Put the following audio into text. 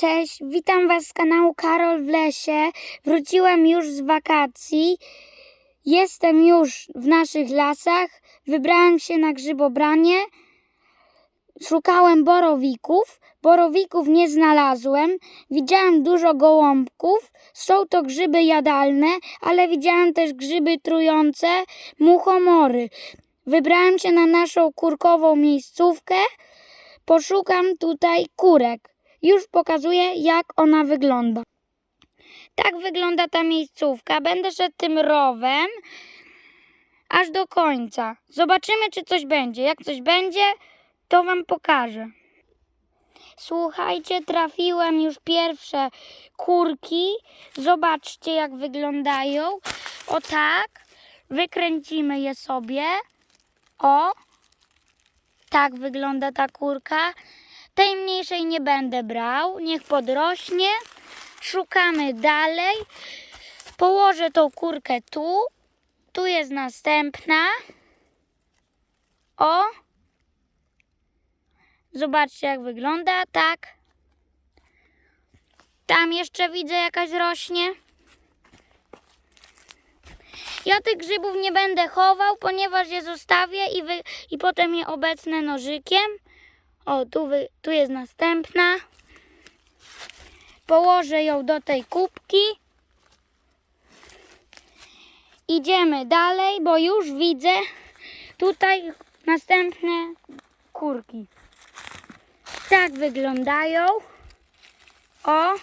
Cześć, witam Was z kanału Karol w lesie. Wróciłem już z wakacji. Jestem już w naszych lasach. Wybrałem się na grzybobranie. Szukałem borowików. Borowików nie znalazłem. Widziałem dużo gołąbków. Są to grzyby jadalne, ale widziałem też grzyby trujące, muchomory. Wybrałem się na naszą kurkową miejscówkę. Poszukam tutaj kurek. Już pokazuję, jak ona wygląda. Tak wygląda ta miejscówka. Będę szedł tym rowem aż do końca. Zobaczymy, czy coś będzie. Jak coś będzie, to Wam pokażę. Słuchajcie, trafiłem już pierwsze kurki. Zobaczcie, jak wyglądają. O tak. Wykręcimy je sobie. O. Tak wygląda ta kurka. Tej mniejszej nie będę brał. Niech podrośnie. Szukamy dalej. Położę tą kurkę tu. Tu jest następna. O. Zobaczcie jak wygląda. Tak. Tam jeszcze widzę jakaś rośnie. Ja tych grzybów nie będę chował, ponieważ je zostawię i, wy, i potem je obecnę nożykiem. O, tu, wy, tu jest następna. Położę ją do tej kubki. Idziemy dalej, bo już widzę tutaj następne kurki. Tak wyglądają. O,